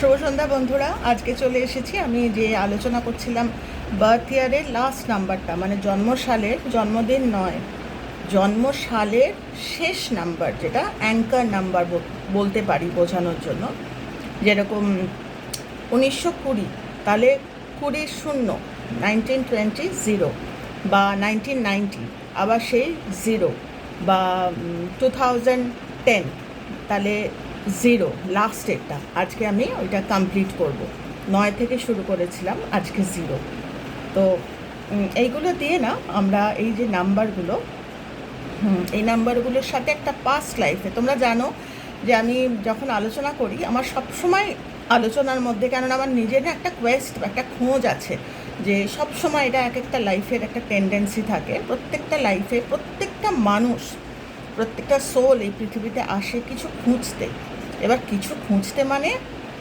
শুভ সন্ধ্যা বন্ধুরা। আজকে চলে এসেছি। আমি যে আলোচনা করছিলাম বার্থ ইয়ারের লাস্ট নাম্বারটা মানে জন্মসালের জন্মদিন নয়, জন্মসালের শেষ নাম্বার যেটা অ্যাঙ্কার নাম্বার বলতে পারি বোঝানোর জন্য। যেরকম উনিশশো কুড়ি, তাহলে কুড়ি শূন্য নাইনটিন টোয়েন্টি জিরো বা নাইনটিন নাইনটি আবার সেই জিরো বা টু থাউজেন্ড টেন তাহলে জিরো লাস্টেরটা আজকে আমি ওইটা কমপ্লিট করব। নয় থেকে শুরু করেছিলাম, আজকে জিরো। তো এইগুলো দিয়ে না আমরা এই যে নাম্বারগুলো এই নাম্বারগুলোর সাথে একটা পাস্ট লাইফে তোমরা জানো যে আমি যখন আলোচনা করি, আমার সবসময় আলোচনার মধ্যে, কেননা আমার নিজের একটা কোয়েস্ট একটা খোঁজ আছে যে সব সময় এটা এক একটা লাইফের একটা টেন্ডেন্সি থাকে। প্রত্যেকটা লাইফে প্রত্যেকটা মানুষ, প্রত্যেকটা সোল এই পৃথিবীতে আসে কিছু খুঁজতে। এবার কিছু খুঁজতে মানে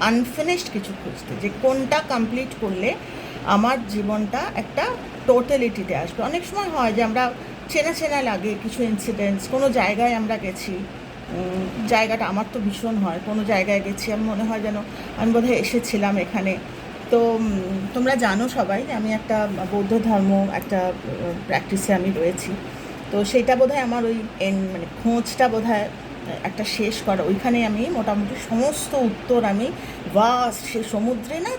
আনফিনিশড কিছু খুঁজতে, যে কোনটা কমপ্লিট করলে আমার জীবনটা একটা টোটালিটিতে আসবে। অনেক সময় হয় যে আমরা চেনা চেনা লাগে, কিছু ইনসিডেন্টস কোনো জায়গায় আমরা গেছি জায়গাটা আমার তো ভীষণ হয়, কোনো জায়গায় গেছি, আমি মনে হয় যেন আমি বোধহয় এসেছিলাম এখানে। তো তোমরা জানো সবাই যে আমি একটা বৌদ্ধ ধর্ম, একটা প্র্যাকটিসে আমি রয়েছি। তো সেটা বোধহয় আমার ওই এন মানে খোঁজটা বোধহয় একটা শেষ করা, ওইখানে আমি মোটামুটি সমস্ত উত্তর আমি বাস সে সমুদ্রে না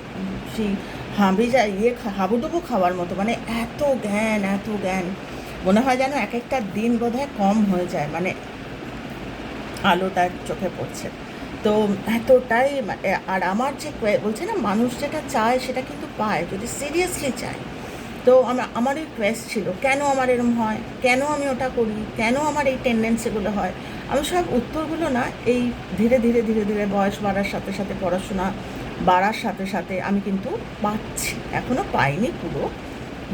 সেই হাঁবি যায় ইয়ে হাবুডুবু খাওয়ার মতো মানে এত জ্ঞান এত জ্ঞান। মনে হয় যেন এক একটা দিন বোধহয় কম হয়ে যায় মানে আলো তার চোখে পড়ছে। তো এতটাই আর আমার যে বলছে না, মানুষ যেটা চায় সেটা কিন্তু পায়, যদি সিরিয়াসলি চায়। তো আমার আমার এই কোয়েস্ট ছিল, কেন আমার এরম হয়? কেন আমি ওটা করি? কেন আমার এই টেন্ডেন্সিগুলো হয়? আমি সব উত্তরগুলো না এই ধীরে ধীরে ধীরে ধীরে বয়স বাড়ার সাথে সাথে, পড়াশোনা বাড়ার সাথে সাথে আমি কিন্তু পাচ্ছি এখনও পাইনি পুরো।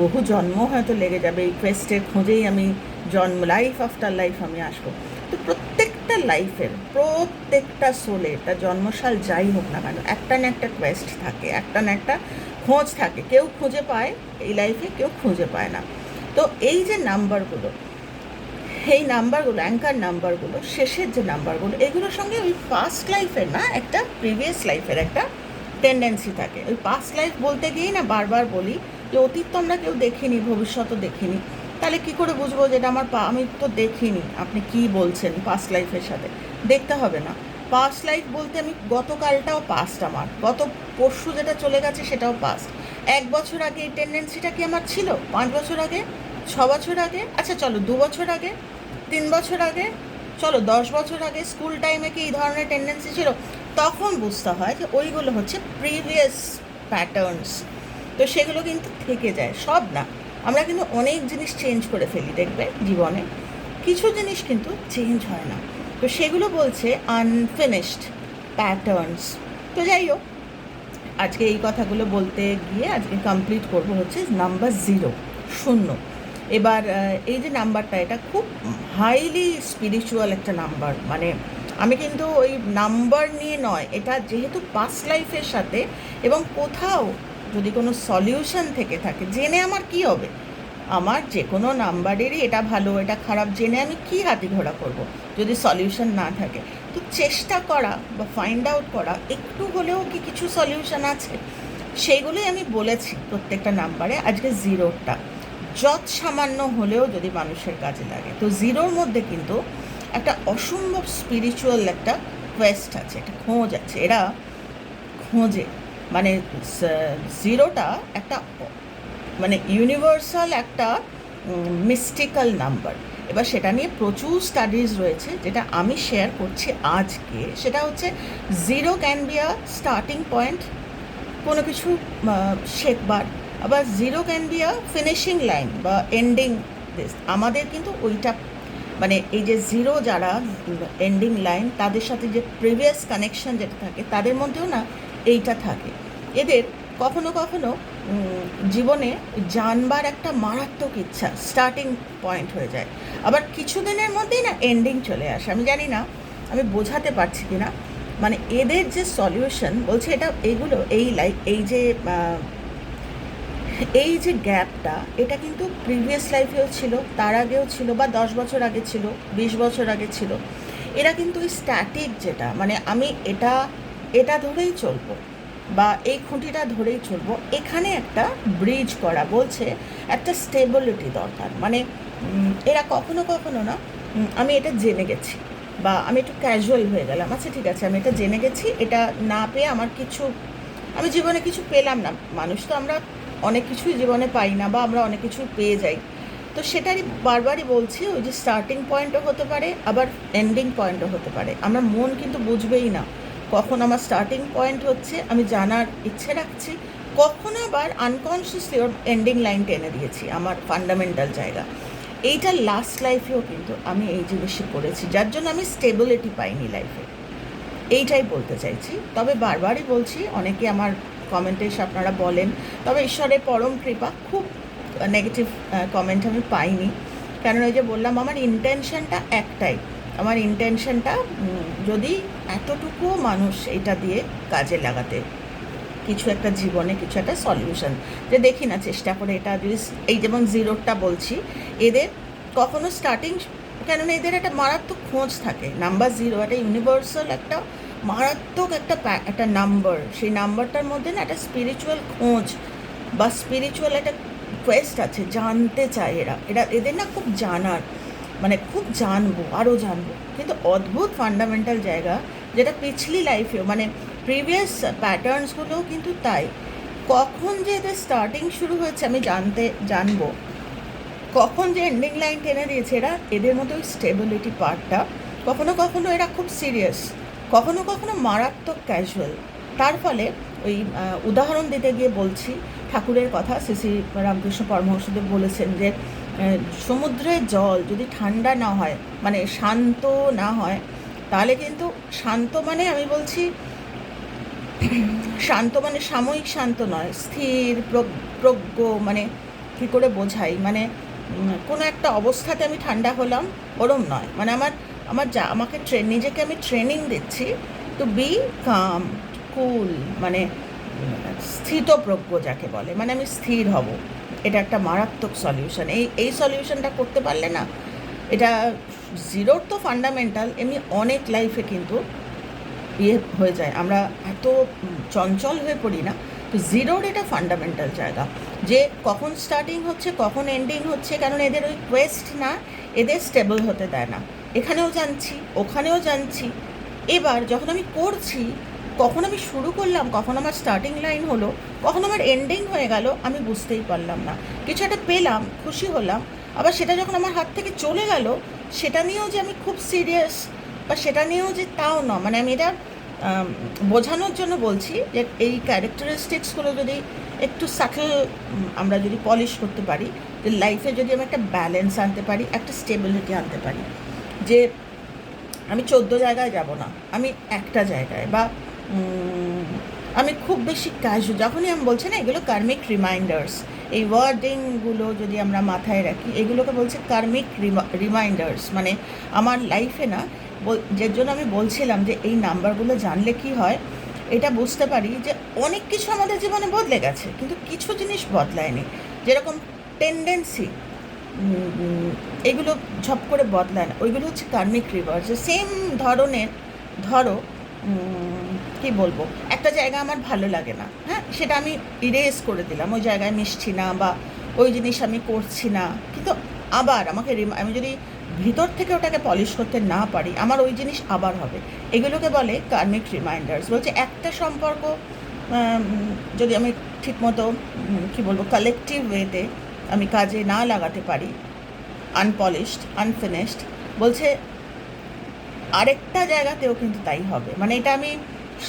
বহু জন্ম হয়তো লেগে যাবে এই কোয়েস্টের খোঁজেই আমি জন্ম লাইফ আফটার লাইফ আমি আসব। তো প্রত্যেকটা লাইফের প্রত্যেকটা সোলে তার জন্মসাল যাই হোক না কেন, একটা না একটা কোয়েস্ট থাকে, একটা না একটা খোঁজ থাকে। কেউ খুঁজে পায় এই লাইফে কেউ খুঁজে পায় না। তো এই যে নাম্বারগুলো এই নাম্বারগুলো অ্যাঙ্কার নাম্বারগুলো, শেষের যে নাম্বারগুলো, এগুলোর সঙ্গে ওই পাস্ট লাইফের না, একটা প্রিভিয়াস লাইফের একটা টেন্ডেন্সি থাকে। ওই পাস্ট লাইফ বলতে গিয়েই না বারবার বলি যে অতীত তো আমরা কেউ দেখিনি ভবিষ্যৎও দেখিনি। তাহলে কি করে বুঝব যে এটা আমার পা, আমি তো দেখিনি, আপনি কি বলছেন পাস্ট লাইফের সাথে? দেখতে হবে না। পাস্ট লাইফ বলতে আমি গতকালটাও পাস্ট আমার। গত পরশু যেটা চলে গেছে সেটাও পাস্ট এক বছর আগে এই টেন্ডেন্সিটা কি আমার ছিল? পাঁচ বছর আগে? ছ বছর আগে? আচ্ছা চলো, দু বছর আগে? তিন বছর আগে? চলো, দশ বছর আগে স্কুল টাইমে কি এই ধরনের টেন্ডেন্সি ছিল? তখন বুঝতে হয় যে ওইগুলো হচ্ছে প্রিভিয়াস প্যাটার্নস তো সেগুলো কিন্তু থেকে যায়, সব না। আমরা কিন্তু অনেক জিনিস চেঞ্জ করে ফেলি, দেখবে, জীবনে। কিছু জিনিস কিন্তু চেঞ্জ হয় না। তো সেগুলো বলছে আনফিনিশড প্যাটার্নস তো যাই হোক, আজকে এই কথাগুলো বলতে গিয়ে আজকে কমপ্লিট করব হচ্ছে নাম্বার জিরো শূন্য। এবার এই যে নাম্বারটা, এটা খুব হাইলি স্পিরিচুয়াল একটা নাম্বার। মানে আমি কিন্তু ওই নাম্বার নিয়ে নয়, এটা যেহেতু পাস্ট লাইফের সাথে এবং কোথাও যদি কোনো সলিউশন থেকে থাকে, জেনে আমার কি হবে? আমার যে কোনো নাম্বারেরই এটা ভালো, এটা খারাপ, জেনে আমি কি হাতি ঘোড়া করব যদি সলিউশন না থাকে? তো চেষ্টা করা বা ফাইন্ড আউট করা, একটু হলেও কি কিছু সলিউশন আছে? সেইগুলোই আমি বলেছি প্রত্যেকটা নাম্বারে, আজকে জিরোটা যত সামান্য হলেও যদি মানুষের কাজে লাগে। তো জিরোর মধ্যে কিন্তু একটা অসম্ভব স্পিরিচুয়াল একটা কোয়েস্ট আছে, একটা খোঁজ আছে। এরা খোঁজে। মানে জিরোটা একটা মানে ইউনিভার্সাল একটা মিস্টিক্যাল নাম্বার এবার সেটা নিয়ে প্রচুর স্টাডিজ রয়েছে, যেটা আমি শেয়ার করছি আজকে। সেটা হচ্ছে zero can be a starting point কোনো কিছু শেখবার। আবার zero can a finishing line বা এন্ডিং আমাদের কিন্তু ওইটা মানে এই যে জিরো যারা এন্ডিং লাইন তাদের সাথে যে প্রিভিয়াস কানেকশন যেটা থাকে, তাদের মধ্যেও না এইটা থাকে। এদের কখনো কখনো জীবনে জানবার একটা মারাত্মক ইচ্ছা স্টার্টিং পয়েন্ট হয়ে যায়। আবার কিছুদিনের মধ্যেই না এন্ডিং চলে আসে। আমি জানি না, আমি বোঝাতে পারছি কি না মানে এদের যে সলিউশন বলছে এটা এইগুলো এই লাইক এই যে এই যে গ্যাপটা, এটা কিন্তু প্রিভিয়াস লাইফেও ছিল, তার আগেও ছিল বা দশ বছর আগে ছিল, বিশ বছর আগে ছিল। এরা কিন্তু ওই স্ট্যাটিক যেটা মানে আমি এটা এটা ধরেই চলবো বা এই খুঁটিটা ধরেই চলবো, এখানে একটা ব্রিজ করা বলছে, একটা স্টেবিলিটি দরকার। মানে এরা কখনো কখনো না আমি এটা জেনে গেছি বা আমি একটু ক্যাজুয়াল হয়ে গেলাম। আচ্ছা ঠিক আছে, আমি এটা জেনে গেছি, এটা না পেয়ে আমার কিছু, আমি জীবনে কিছু পেলাম না। মানুষ তো আমরা অনেক কিছুই জীবনে পাই না বা আমরা অনেক কিছু পেয়ে যাই। তো সেটারই বারবারই বলছি, ওই যে স্টার্টিং পয়েন্টও হতে পারে, আবার এন্ডিং পয়েন্টও হতে পারে। আমার মন কিন্তু বুঝবেই না, কখন আমার স্টার্টিং পয়েন্ট হচ্ছে, আমি জানার ইচ্ছে রাখছি, কখন আবার আনকনসিয়াসলি ওর এন্ডিং লাইন টেনে দিয়েছি, আমার ফান্ডামেন্টাল জায়গা। এইটা লাস্ট লাইফেও কিন্তু আমি এই জিনিসই করেছি, যার জন্য আমি স্টেবিলিটি পাইনি লাইফে এইটাই বলতে চাইছি, তবে বারবারই বলছি, অনেকে আমার কমেন্টে এসে আপনারা বলেন। তবে ঈশ্বরের পরম কৃপা, খুব নেগেটিভ কমেন্ট আমি পাইনি। কারণ ওই যে বললাম, আমার ইন্টেনশনটা একটাই। আমার ইন্টেনশনটা যদি এতটুকু মানুষ এটা দিয়ে কাজে লাগাতে, কিছু একটা জীবনে কিছু একটা সলিউশন যে দেখি না চেষ্টা করে এটা যদি এই যেমন জিরোটা বলছি, এদের কখনো স্টার্টিং কেননা এদের একটা মারাত্মক খোঁজ থাকে। নাম্বার জিরো একটা ইউনিভার্সাল একটা মারাত্মক একটা একটা নাম্বার সেই নাম্বারটার মধ্যে না একটা স্পিরিচুয়াল খোঁজ বা স্পিরিচুয়াল একটা কোয়েস্ট আছে, জানতে চায় এরা। এরা, এদের না খুব জানার মানে খুব জানব আরও জানব। কিন্তু অদ্ভুত ফান্ডামেন্টাল জায়গা যেটা পিছলি লাইফেও মানে প্রিভিয়াস প্যাটার্নসগুলোও কিন্তু তাই। কখন যে এদের স্টার্টিং শুরু হয়েছে আমি জানতে, জানব। কখন যে এন্ডিং লাইন টেনে দিয়েছে এরা, এদের মধ্যে ওই স্টেবিলিটি পার্টটা কখনো কখনো এরা খুব সিরিয়াস কখনো কখনো মারাত্মক ক্যাজুয়াল তার ফলে ওই উদাহরণ দিতে গিয়ে বলছি ঠাকুরের কথা। শ্রী শ্রী রামকৃষ্ণ পরমহংসদেব বলেছেন যে সমুদ্রের জল যদি ঠান্ডা না হয় মানে শান্ত না হয়, তাহলে কিন্তু শান্ত মানে আমি বলছি, শান্ত মানে সাময়িক শান্ত নয়, স্থির প্রজ্ঞ মানে কী করে বোঝাই? মানে কোনো একটা অবস্থাতে আমি ঠান্ডা হলাম, ওরম নয়। মানে আমার আমার যা, আমাকে ট্রেন নিজেকে আমি ট্রেনিং দিচ্ছি টু বি কাম কুল মানে স্থিতপ্রজ্ঞ যাকে বলে মানে আমি স্থির হব। এটা একটা মারাত্মক সলিউশন এই এই সলিউশনটা করতে পারলে না, এটা জিরোর তো ফান্ডামেন্টাল এমনি অনেক লাইফে কিন্তু ইয়ে হয়ে যায়। আমরা এত চঞ্চল হয়ে পড়ি না, তো জিরোর এটা ফান্ডামেন্টাল জায়গা। যে কখন স্টার্টিং হচ্ছে, কখন এন্ডিং হচ্ছে, কারণ এদের ওই কোয়েস্ট না, এদের স্টেবল হতে দেয় না। এখানেও জানছি, ওখানেও জানছি। এবার যখন আমি করছি, কখন আমি শুরু করলাম, কখন আমার স্টার্টিং লাইন হলো, কখন আমার এন্ডিং হয়ে গেল, আমি বুঝতেই পারলাম না। কিছু একটা পেলাম, খুশি হলাম, আবার সেটা যখন আমার হাত থেকে চলে গেল, সেটা নিয়েও যে আমি খুব সিরিয়াস বা সেটা নিয়েও যে তাও না মানে আমি এটা বোঝানোর জন্য বলছি যে এই ক্যারেক্টারিস্টিক্সগুলো যদি একটু সাটল আমরা যদি পলিশ করতে পারি লাইফে যদি আমি একটা ব্যালেন্স আনতে পারি, একটা স্টেবিলিটি আনতে পারি যে আমি চোদ্দ জায়গায় যাব না, আমি একটা জায়গায় বা আমি খুব বেশি ক্যাজু যখনই আমি বলছি না এগুলো কার্মিক রিমাইন্ডার্স এই ওয়ার্ডিংগুলো যদি আমরা মাথায় রাখি, এগুলোকে বলছে কার্মিক রিমাইন্ডার্স মানে আমার লাইফে না, বল- যে জন্য আমি বলছিলাম যে এই নাম্বারগুলো জানলে কি হয়, এটা বুঝতে পারি যে অনেক কিছু আমাদের জীবনে বদলে গেছে, কিন্তু কিছু জিনিস বদলায়নি। যেরকম টেন্ডেন্সি এগুলো ঝপ করে বদলায় না। ওইগুলো হচ্ছে কার্মিক রিভার্স সেম ধরনের, ধরো কি বলব? একটা জায়গা আমার ভালো লাগে না হ্যাঁ? সেটা আমি ইরেজ করে দিলাম। ওই জায়গায় মিশছি না বা ওই জিনিস আমি করছি না। কিন্তু আবার আমাকে আমি যদি ভিতর থেকে ওটাকে পলিশ করতে না পারি, আমার ওই জিনিস আবার হবে। এগুলোকে বলে কার্মিক রিমাইন্ডার্স। বলছে একটা সম্পর্ক যদি আমি ঠিকমতো কি বলব কালেকটিভ ওয়েতে আমি কাজে না লাগাতে পারি। আনপলিশড আনফিনিশড বলছে, আরেকটা জায়গাতেও কিন্তু তাই হবে। মানে এটা আমি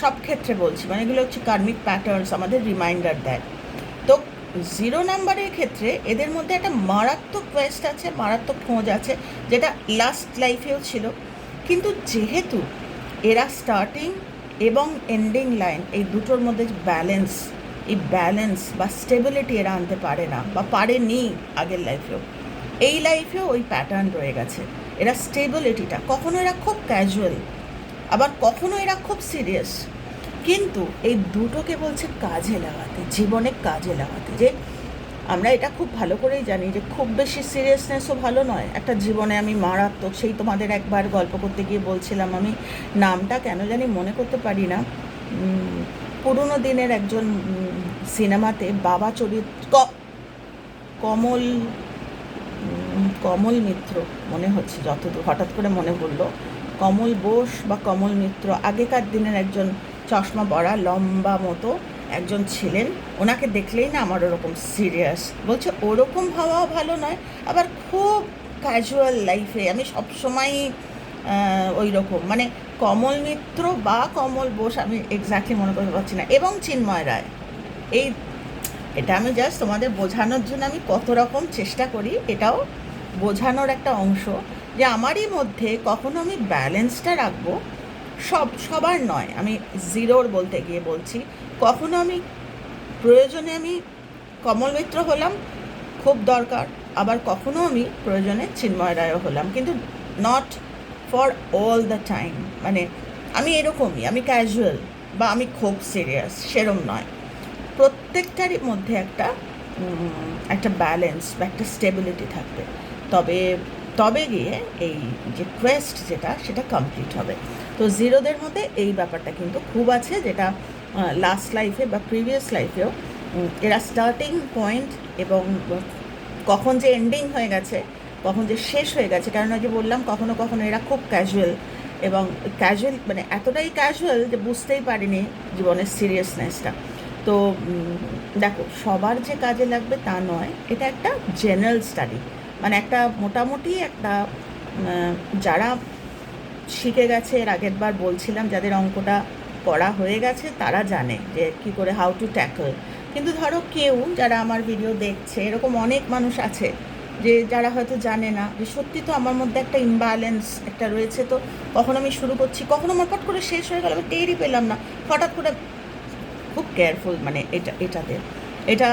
সব ক্ষেত্রে বলছি। মানে এগুলো হচ্ছে কার্মিক প্যাটার্নস আমাদের রিমাইন্ডার দেয়। তো জিরো নাম্বারের ক্ষেত্রে এদের মধ্যে একটা মারাত্মক কোয়েস্ট আছে, মারাত্মক খোঁজ আছে, যেটা লাস্ট লাইফেও ছিল। কিন্তু যেহেতু এরা স্টার্টিং এবং এন্ডিং লাইন এই দুটোর মধ্যে ব্যালেন্স এই ব্যালেন্স বা স্টেবিলিটি এরা আনতে পারে না বা পারেনি আগের লাইফেও এই লাইফেও ওই প্যাটার্ন রয়ে গেছে। এরা স্টেবিলিটিটা কখনো এরা খুব ক্যাজুয়াল আবার কখনো এরা খুব সিরিয়াস কিন্তু এই দুটোকে বলছে কাজে লাগাতে, জীবনে কাজে লাগাতে। যে আমরা এটা খুব ভালো করেই জানি যে খুব বেশি সিরিয়াসনেসও ভালো নয়। একটা জীবনে আমি মারাত্মক, সেই তোমাদের একবার গল্প করতে গিয়ে বলছিলাম আমি, নামটা কেন জানি মনে করতে পারি না। পুরনো দিনের একজন সিনেমাতে বাবা চরিত্র কমল কমল মিত্র মনে হচ্ছে যতদূর, হঠাৎ করে মনে পড়ল, কমল বোস বা কমল মিত্র আগেকার দিনের একজন চশমা পরা, লম্বা মতো একজন ছিলেন। ওনাকে দেখলেই না আমার ওরকম সিরিয়াস বলছে ওরকম হওয়াও ভালো নয়, আবার খুব ক্যাজুয়াল লাইফে আমি সবসময়ই ওই রকম মানে কমল মিত্র বা কমল বোস আমি এক্স্যাক্টলি মনে করতে পারছি না। এবং চিন্ময় রায়। এই এটা আমি জাস্ট তোমাদের বোঝানোর জন্য আমি কত রকম চেষ্টা করি, এটাও বোঝানোর একটা অংশ যে আমারই মধ্যে কখনো আমি ব্যালেন্সটা রাখব, সব, সবার নয়। আমি জিরোর বলতে গিয়ে বলছি, কখনো আমি প্রয়োজনে আমি কমল মিত্র হলাম, খুব দরকার। আবার কখনো আমি প্রয়োজনে চিন্ময় রায়ও হলাম। কিন্তু not for all the time মানে আমি এরকমই, আমি ক্যাজুয়াল বা আমি খুব সিরিয়াস সেরম নয়। প্রত্যেকটারই মধ্যে একটা একটা ব্যালেন্স বা একটা স্টেবিলিটি থাকবে। তবে তবে গিয়ে এই যে কোয়েস্ট যেটা, সেটা কমপ্লিট হবে। তো জিরোদের মধ্যে এই ব্যাপারটা কিন্তু খুব আছে, যেটা লাস্ট লাইফে বা প্রিভিয়াস লাইফেও এরা স্টার্টিং পয়েন্ট এবং কখন যে এন্ডিং হয়ে গেছে কখন যে শেষ হয়ে গেছে। ওই যে বললাম, কখনো কখনো এরা খুব ক্যাজুয়াল এবং ক্যাজুয়াল মানে এতটাই ক্যাজুয়াল যে বুঝতেই পারিনি জীবনের সিরিয়াসনেসটা তো দেখো, সবার যে কাজে লাগবে তা নয়, এটা একটা জেনারেল স্টাডি মানে একটা মোটামুটি একটা যারা শিখে গেছে, এর আগের বার বলছিলাম, যাদের অঙ্কটা করা হয়ে গেছে, তারা জানে যে কি করে হাউ টু ট্যাকল কিন্তু ধরো কেউ যারা আমার ভিডিও দেখছে, এরকম অনেক মানুষ আছে যে যারা হয়তো জানে না, যে সত্যি তো আমার মধ্যে একটা ইমব্যালেন্স একটা রয়েছে তো, কখনো আমি শুরু করছি, কখনো আমার ফট করে শেষ হয়ে গেল, আমি টেরই পেলাম না। হঠাৎ করে খুব কেয়ারফুল মানে এটা, এটাতে। এটা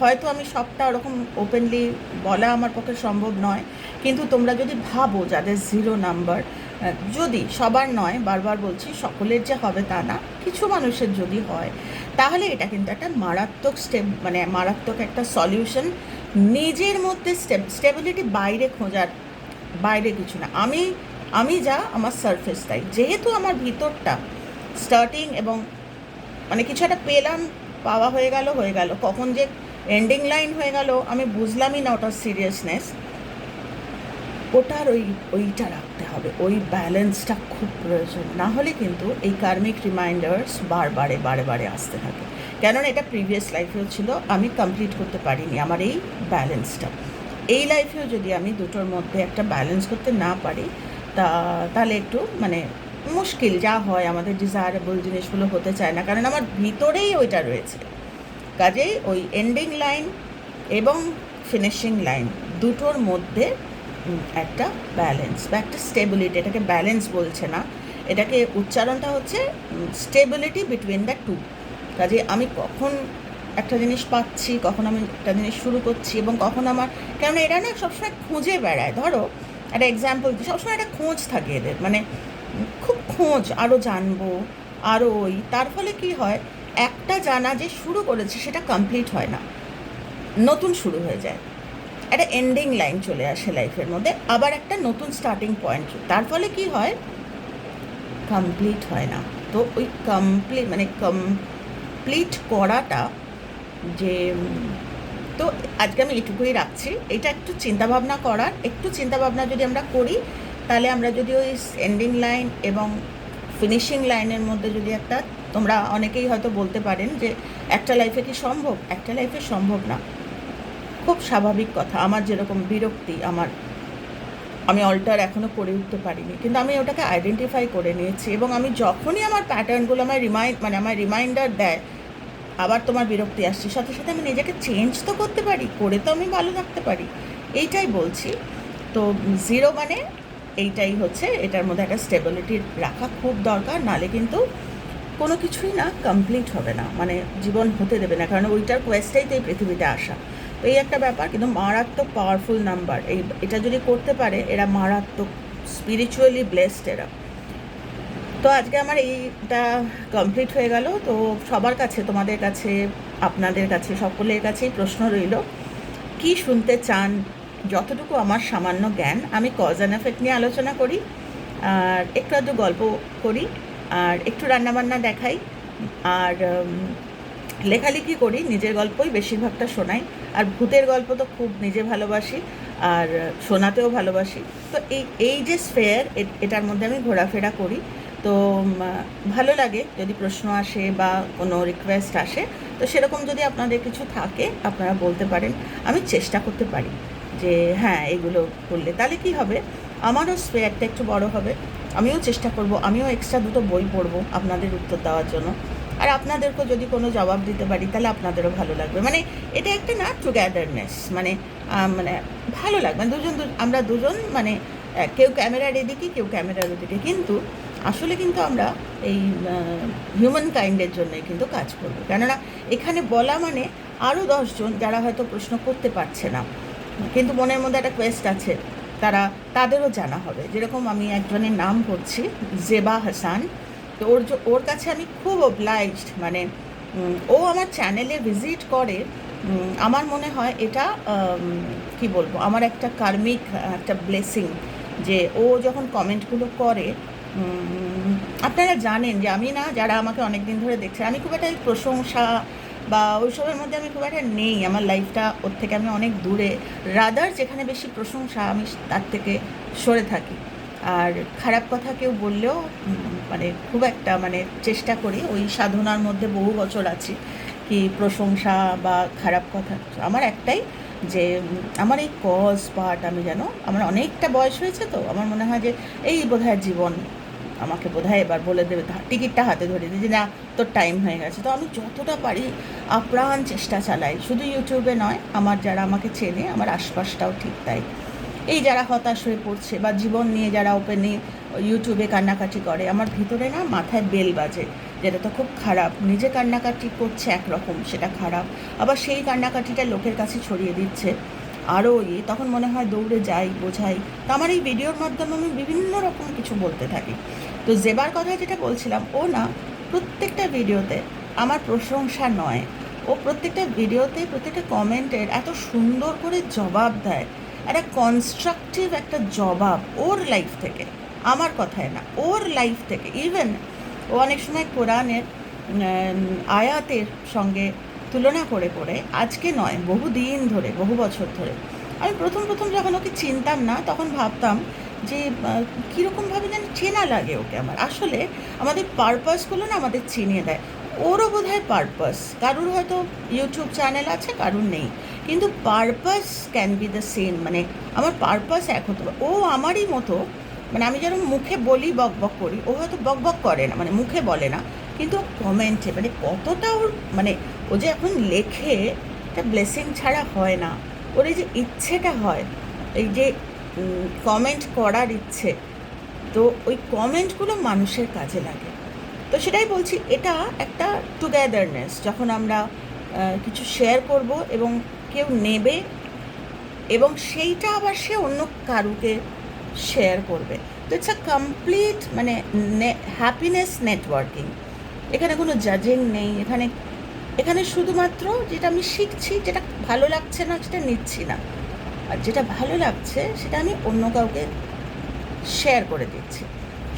হয়তো আমি সবটা ওরকম ওপেনলি বলা আমার পক্ষে সম্ভব নয়, কিন্তু তোমরা যদি ভাবো যাদের জিরো নাম্বার যদি সবার নয়, বারবার বলছি, সকলের যে হবে তা না, কিছু মানুষের যদি হয়, তাহলে এটা কিন্তু একটা মারাত্মক স্টেপ মানে মারাত্মক একটা সলিউশন নিজের মধ্যে স্টেবিলিটি বাইরে খোঁজার বাইরে কিছু না। আমি আমি যা, আমার সারফেস তাই। যেহেতু আমার ভিতরটা স্টার্টিং এবং মানে কিছু একটা পেলাম, পাওয়া হয়ে গেল হয়ে গেল। কখন যে এন্ডিং লাইন হয়ে গেল, আমি বুঝলামই না ওটার সিরিয়াসনেস ওটার ওই, ওইটা রাখতে হবে। ওই ব্যালেন্সটা খুব প্রয়োজন। না হলে কিন্তু এই কার্মিক রিমাইন্ডার্স বারবারে, বারে বারে আসতে থাকে। কেননা এটা প্রিভিয়াস লাইফেও ছিল, আমি কমপ্লিট করতে পারিনি আমার এই ব্যালেন্সটা এই লাইফেও যদি আমি দুটোর মধ্যে একটা ব্যালেন্স করতে না পারি, তা, তাহলে একটু মানে মুশকিল যা হয়, আমাদের ডিজায়ারেবল জিনিসগুলো হতে চায় না। কারণ আমার ভিতরেই ওইটা রয়েছে। কাজেই ওই এন্ডিং লাইন এবং ফিনিশিং লাইন দুটোর মধ্যে একটা ব্যালেন্স বা একটা স্টেবিলিটি এটাকে ব্যালেন্স বলছে না। এটাকে উচ্চারণটা হচ্ছে স্টেবিলিটি বিটুইন দ্য টু কাজে আমি কখন একটা জিনিস পাচ্ছি, কখন আমি একটা জিনিস শুরু করছি এবং কখন আমার কেন এরা না সবসময় খুঁজে বেড়ায়। ধরো, একটা এক্সাম্পল দিই, সবসময় একটা খোঁজ থাকে এদের মানে খুব খোঁজ আরও জানব আরও ওই, তার ফলে কি হয়, একটা জানা যে শুরু করেছে সেটা কমপ্লিট হয় না, নতুন শুরু হয়ে যায়। একটা এন্ডিং লাইন চলে আসে লাইফের মধ্যে, আবার একটা নতুন স্টার্টিং পয়েন্ট তার ফলে কি হয় কমপ্লিট হয় না। তো ওই কমপ্লিট মানে কমপ্লিট করাটা যে তো আজকে আমি এটুকুই রাখছি। এটা একটু চিন্তাভাবনা করার। একটু চিন্তাভাবনা যদি আমরা করি, তাহলে আমরা যদি ওই এন্ডিং লাইন এবং ফিনিশিং লাইনের মধ্যে যদি একটা, তোমরা অনেকেই হয়তো বলতে পারেন যে, একটা লাইফে কি সম্ভব? একটা লাইফে সম্ভব না। খুব স্বাভাবিক কথা। আমার যেরকম বিরক্তি, আমার আমি অল্টার এখনও করে উঠতে পারিনি। কিন্তু আমি ওটাকে আইডেন্টিফাই করে নিয়েছি এবং আমি যখনই আমার প্যাটার্নগুলো আমার রিমাইন্ড মানে আমার রিমাইন্ডার দেয়, আবার তোমার বিরক্তি আসছে, সাথে সাথে আমি নিজেকে চেঞ্জ তো করতে পারি, করে তো আমি ভালো থাকতে পারি। এইটাই বলছি। তো জিরো মানে এইটাই হচ্ছে, এটার মধ্যে একটা স্টেবিলিটি রাখা খুব দরকার, নালে কিন্তু কোনো কিছুই না কমপ্লিট হবে না। মানে জীবন হতে দেবে না, কারণ ওইটার কোয়েস্টেই তো এই পৃথিবীতে আসা। এই একটা ব্যাপার, কিন্তু মারাত্মক পাওয়ারফুল নাম্বার এই, এটা যদি করতে পারে, এরা মারাত্মক স্পিরিচুয়ালি ব্লেসড এরা। তো আজকে আমার এইটা কমপ্লিট হয়ে গেল। তো সবার কাছে, তোমাদের কাছে, আপনাদের কাছে, সকলের কাছেই প্রশ্ন রইল, কি শুনতে চান? যতটুকু আমার সামান্য জ্ঞান, আমি কজ অ্যান্ড এফেক্ট নিয়ে আলোচনা করি, আর একটু আধটু গল্প করি, আর একটু রান্নাবান্না দেখাই, আর লেখালেখি করি, নিজের গল্পই বেশিরভাগটা শোনাই। আর ভূতের গল্প তো খুব নিজে ভালোবাসি, আর শোনাতেও ভালোবাসি। তো এই এই যে স্ফেয়ার এটার মধ্যে আমি ঘোরাফেরা করি। তো ভালো লাগে যদি প্রশ্ন আসে বা কোনো রিকোয়েস্ট আসে। তো সেরকম যদি আপনাদের কিছু থাকে, আপনারা বলতে পারেন। আমি চেষ্টা করতে পারি যে হ্যাঁ এগুলো করলে। তাহলে কি হবে? আমারও স্পেয়ারটা একটু বড় হবে। আমিও চেষ্টা করব, আমিও এক্সট্রা দুটো বই পড়ব আপনাদের উত্তর দেওয়ার জন্য। আর আপনাদেরকেও যদি কোনো জবাব দিতে পারি, তাহলে আপনাদেরও ভালো লাগবে। মানে এটা একটা না টুগেদারনেস মানে মানে ভালো লাগবে। মানে দুজন আমরা দুজন মানে কেউ ক্যামেরার এদিকে, কেউ ক্যামেরার ওদিকে। কিন্তু আসলে কিন্তু আমরা এই হিউম্যান কাইন্ডের জন্যই কিন্তু কাজ করব। কেননা এখানে বলা মানে আরও দশজন যারা হয়তো প্রশ্ন করতে পারছে না। কিন্তু মনের মধ্যে একটা কোয়েস্ট আছে, তারা, তাদেরও জানা হবে। যেরকম আমি একজনের নাম করছি জেবা হাসান। ওর ওর কাছে আমি খুব অবলাইজড মানে ও আমার চ্যানেলে ভিজিট করে আমার মনে হয় এটা কি বলব, আমার একটা কার্মিক একটা ব্লেসিং যে ও যখন কমেন্টগুলো করে আপনারা জানেন যে আমি না, যারা আমাকে অনেক দিন ধরে দেখছে, আমি খুব একটা প্রশংসা বা ওইসবের মধ্যে আমি খুব একটা নেই, আমার লাইফটা ওর থেকে আমি অনেক দূরে রাদার যেখানে বেশি প্রশংসা আমি তার থেকে সরে থাকি। আর খারাপ কথা কেউ বললেও মানে খুব একটা মানে চেষ্টা করি, ওই সাধনার মধ্যে বহু বছর আছি কি প্রশংসা বা খারাপ কথা। আমার একটাই যে, আমার এই কজ পার্ট আমি যেন, আমার অনেকটা বয়স হয়েছে তো, আমার মনে হয় যে, এই বোধহয় জীবন আমাকে বোধহয় এবার বলে দেবে টিকিটটা হাতে ধরে দিয়ে যে না, তোর টাইম হয়ে গেছে। তো আমি যতটা পারি আপ্রাণ চেষ্টা চালাই, শুধু ইউটিউবে নয়, আমার যারা আমাকে চেনে, আমার আশপাশটাও ঠিক তাই। এই যারা হতাশ হয়ে পড়ছে বা জীবন নিয়ে যারা ওপেনে ইউটিউবে কান্নাকাটি করে, আমার ভিতরে না মাথায় বেল বাজে। যেটা তো খুব খারাপ। নিজে কান্নাকাটি করছে একরকম, সেটা খারাপ। আবার সেই কান্নাকাটিটা লোকের কাছে ছড়িয়ে দিচ্ছে। আরও ইয়ে তখন মনে হয় দৌড়ে যাই, বোঝাই। তো আমার এই ভিডিওর মাধ্যমে আমি বিভিন্ন রকম কিছু বলতে থাকি। তো জেবার কথা যেটা বলছিলাম, ও না প্রত্যেকটা ভিডিওতে আমার প্রশংসা নয়। ও প্রত্যেকটা ভিডিওতে, প্রত্যেকটা কমেন্টের এত সুন্দর করে জবাব দেয়। একটা কনস্ট্রাকটিভ একটা জবাব ওর লাইফ থেকে, আমার কথায় না, ওর লাইফ থেকে ইভেন ও অনেক সময় কোরআনের আয়াতের সঙ্গে তুলনা করে করে আজকে নয়, বহু দিন ধরে, বহু বছর ধরে, আমি প্রথম প্রথম যখন ওকে চিনতাম না, তখন ভাবতাম যে কীরকমভাবে যেন চেনা লাগে ওকে আমার। আসলে আমাদের পারপাসগুলো না আমাদের চিনিয়ে দেয়। ওরও বোধ হয় পারপাস কারুর হয়তো ইউটিউব চ্যানেল আছে, কারুর নেই। কিন্তু purpose can be the same মানে আমার পারপাস এক হতে ও আমারই মতো মানে আমি যেরকম মুখে বলি বক বক করি, ও হয়তো বক বক করে না মানে মুখে বলে না, কিন্তু কমেন্টে মানে কতটা ওর মানে ও যে এখন লেখে, এটা ব্লেসিং ছাড়া হয় না। ওর এই যে ইচ্ছেটা হয়, এই যে কমেন্ট করার ইচ্ছে, তো ওই কমেন্টগুলো মানুষের কাজে লাগে। তো সেটাই বলছি, এটা একটা টুগেদারনেস যখন আমরা কিছু শেয়ার করব এবং কেউ নেবে এবং সেইটা আবার সে অন্য কারুকে শেয়ার করবে। তো ইটস আ কমপ্লিট মানে হ্যাপিনেস নেটওয়ার্কিং এখানে কোনো জাজিং নেই, এখানে এখানে শুধুমাত্র যেটা আমি শিখছি, যেটা ভালো লাগছে না, সেটা নিচ্ছি না। আর যেটা ভালো লাগছে, সেটা আমি অন্য কাউকে শেয়ার করে দিচ্ছি।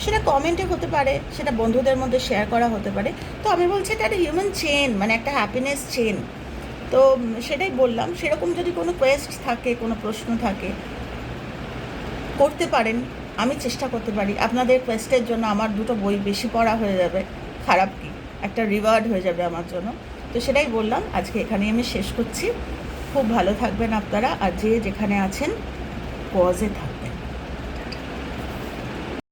সেটা কমেন্টে হতে পারে, সেটা বন্ধুদের মধ্যে শেয়ার করা হতে পারে। তো আমি বলছি এটা একটা হিউম্যান চেন মানে একটা হ্যাপিনেস চেন তো সেটাই বললাম, সেরকম যদি কোনো কোয়েস্ট থাকে, কোনো প্রশ্ন থাকে, করতে পারেন, আমি চেষ্টা করতে পারি। আপনাদের কোয়েস্টের জন্য আমার দুটো বই বেশি পড়া হয়ে যাবে, খারাপ কি? একটা রিওয়ার্ড হয়ে যাবে আমার জন্য। তো সেটাই বললাম, আজকে এখানেই আমি শেষ করছি। খুব ভালো থাকবেন আপনারা, আর যে যেখানে আছেন কজে থাকুন।